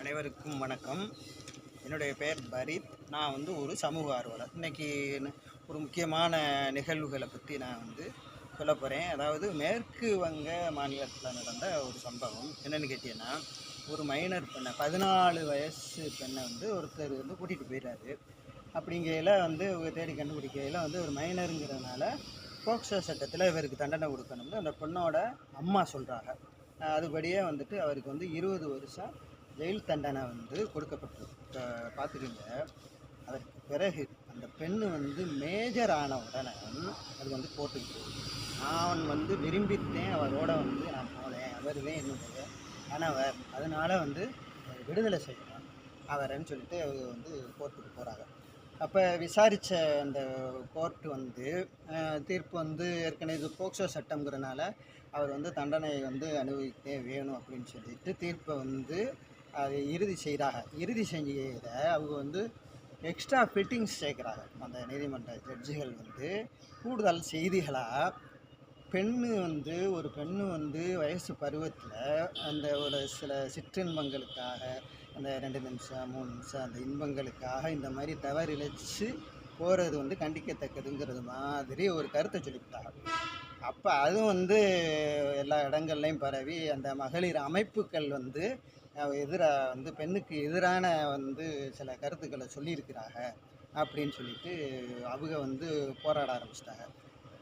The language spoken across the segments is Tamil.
அனைவருக்கும் வணக்கம். என்னுடைய பெயர் பரீத். நான் வந்து ஒரு சமூக ஆர்வலர். இன்னைக்கு ஒரு முக்கியமான நிகழ்வுகளை பற்றி நான் வந்து சொல்ல போகிறேன் அதாவது மேற்கு வங்க மாநிலத்தில் நடந்த ஒரு சம்பவம் என்னென்னு கேட்டீங்கன்னா ஒரு மைனர் பெண்ணை பதினாலு வயசு பெண்ணை வந்து ஒருத்தர் வந்து கூட்டிகிட்டு போயிடுறாரு அப்படிங்கையில் வந்து தேடி கண்டுபிடிக்கையில் வந்து ஒரு மைனருங்கிறதுனால போக்சோ சட்டத்தில் இவருக்கு தண்டனை கொடுக்கணும்னு அந்த பொண்ணோட அம்மா சொல்கிறாங்க அதுபடியே வந்துட்டு அவருக்கு வந்து இருபது வருஷம் ஜெயில் தண்டனை வந்து கொடுக்கப்பட்டு இப்போ பார்த்துக்கிங்க. அதற்கு பிறகு அந்த பெண் வந்து மேஜர் ஆன உடனே அது வந்து போட்டுக்கிட்டு நான் வந்து விரும்பித்தேன் அவரோட வந்து நான் போனேன் அவருவே என்னுடைய கணவர். அதனால வந்து விடுதலை செய்யணும் அவரன்னு சொல்லிட்டு அவங்க வந்து கோர்ட்டுக்கு போகிறாங்க அப்போ விசாரித்த அந்த கோர்ட் வந்து தீர்ப்பு வந்து ஏற்கனவே இது போக்சோ சட்டங்கிறனால அவர் வந்து தண்டனை வந்து அனுபவித்தே வேணும் அப்படின்னு சொல்லிட்டு தீர்ப்பை வந்து அதை இறுதி செய்கிறாங்க இறுதி செஞ்சதை அவங்க வந்து எக்ஸ்ட்ரா ஃபிட்டிங்ஸ் சேர்க்குறாங்க. அந்த நீதிமன்ற ஜட்ஜிகள் வந்து கூடுதல் செய்திகளாக பெண்ணு வந்து ஒரு பெண்ணு வந்து வயசு பருவத்தில் அந்த ஒரு சில சிற்றின்பங்களுக்காக அந்த ரெண்டு நிமிஷம் மூணு நிமிஷம் அந்த இன்பங்களுக்காக இந்த மாதிரி தவறிழைச்சு போகிறது வந்து கண்டிக்கத்தக்கதுங்கிறது மாதிரி ஒரு கருத்தை சொல்லிவிட்டாங்க. அப்போ அதுவும் வந்து எல்லா இடங்கள்லையும் பரவி அந்த மகளிர் அமைப்புகள் வந்து எதிராக வந்து பெண்ணுக்கு எதிரான வந்து சில கருத்துக்களை சொல்லியிருக்கிறாங்க அப்படின்னு சொல்லிட்டு அவங்க வந்து போராட ஆரம்பிச்சிட்டாங்க.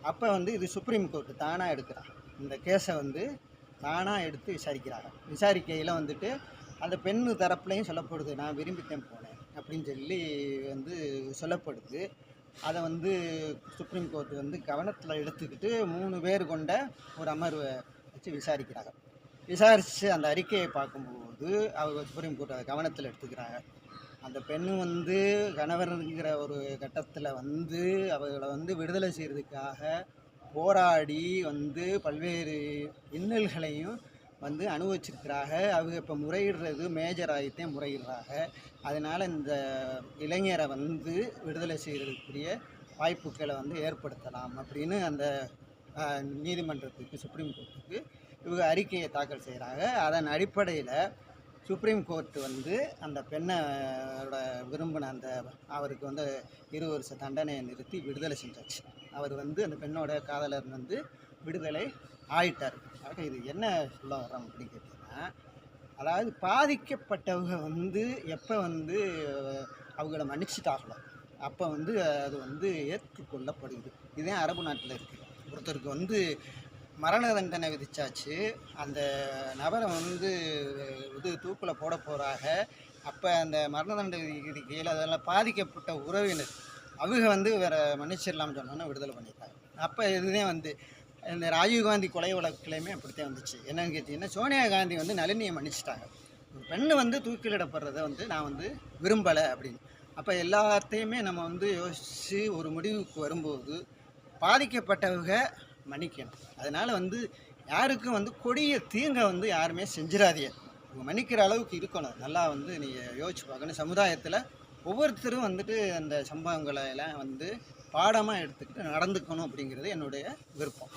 அப்போ வந்து இது சுப்ரீம் கோர்ட்டு தானாக எடுக்கிறாங்க. இந்த கேஸை வந்து தானாக எடுத்து விசாரிக்கிறாங்க. விசாரிக்கையில் வந்துட்டு அந்த பெண்ணு தரப்புலையும் சொல்லப்படுது நான் விரும்பித்தேன் போனேன் அப்படின்னு சொல்லி வந்து சொல்லப்படுது. அதை வந்து சுப்ரீம் கோர்ட் வந்து கவனத்தில் எடுத்துக்கிட்டு மூணு பேர் கொண்ட ஒரு அமர்வை வச்சு விசாரிக்கிறாங்க. விசாரித்து அந்த அறிக்கையை பார்க்கும்போது அவங்க சுப்ரீம் கோர்ட் அதை கவனத்தில் எடுத்துக்கிறாங்க. அந்த பெண் வந்து கணவருங்கிற ஒரு கட்டத்தில் வந்து அவர்களை வந்து விடுதலை செய்கிறதுக்காக போராடி வந்து பல்வேறு இன்னல்களையும் வந்து அனுபவிச்சிருக்கிறாங்க. அவங்க இப்போ முறையிடுறது மேஜர் ஆகிட்டே முறையிடுறாங்க. அதனால் இந்த இளைஞரை வந்து விடுதலை செய்கிறதுக்குரிய வாய்ப்புகளை வந்து ஏற்படுத்தலாம் அப்படின்னு அந்த நீதிமன்றத்துக்கு சுப்ரீம் கோர்ட்டுக்கு இவங்க அறிக்கையை தாக்கல் செய்கிறாங்க அதன் அடிப்படையில் சுப்ரீம் கோர்ட் வந்து அந்த பெண்ணோட விரும்பின அந்த அவருக்கு வந்து இரு வருஷ தண்டனையை நிறுத்தி விடுதலை செஞ்சாச்சு. அவர் வந்து அந்த பெண்ணோட காதலர் வந்து விடுதலை ஆயிட்டார். ஆக இது என்ன சொல்ல வர்றோம் அப்படின்னு கேட்டிங்கன்னா அதாவது பாதிக்கப்பட்டவங்க வந்து எப்போ வந்து அவங்கள மன்னிச்சுட்டாகலாம் அப்போ வந்து அது வந்து ஏற்றுக்கொள்ளப்படுது. இதே அரபு நாட்டில் இருக்குது ஒருத்தருக்கு வந்து மரண தண்டனை விதிச்சாச்சு. அந்த நபரை வந்து இது தூக்கில் போட போகிறாங்க அப்போ அந்த மரண தண்டனை கீழே அதெல்லாம் பாதிக்கப்பட்ட உறவினர் அவங்க வந்து வேறு மன்னிச்சிடலாம்னு சொன்னோன்னா விடுதலை பண்ணிட்டாங்க. அப்போ இதுவே வந்து இந்த ராஜீவ்காந்தி கொலை வழக்குலையுமே அப்படித்தான் வந்துச்சு என்னன்னு கேட்டிங்கன்னா சோனியா காந்தி வந்து நளினியை மன்னிச்சிட்டாங்க. ஒரு பெண்ணு வந்து தூக்கிலிடப்படுறதை வந்து நான் வந்து விரும்பலை அப்படின்னு. அப்போ எல்லாத்தையுமே நம்ம வந்து யோசித்து ஒரு முடிவுக்கு வரும்போது பாதிக்கப்பட்டவங்க மன்னிக்கணும். அதனால் வந்து யாருக்கும் வந்து கொடிய தீங்கை வந்து யாருமே செஞ்சிடாதீங்க மன்னிக்கிற அளவுக்கு இருக்கணும். நல்லா வந்து நீங்கள் யோசிச்சு பார்க்கணும். சமுதாயத்தில் ஒவ்வொருத்தரும் வந்துட்டு அந்த சம்பவங்களை எல்லாம் வந்து பாடமாக எடுத்துக்கிட்டு நடந்துக்கணும் அப்படிங்கிறது என்னுடைய விருப்பம்.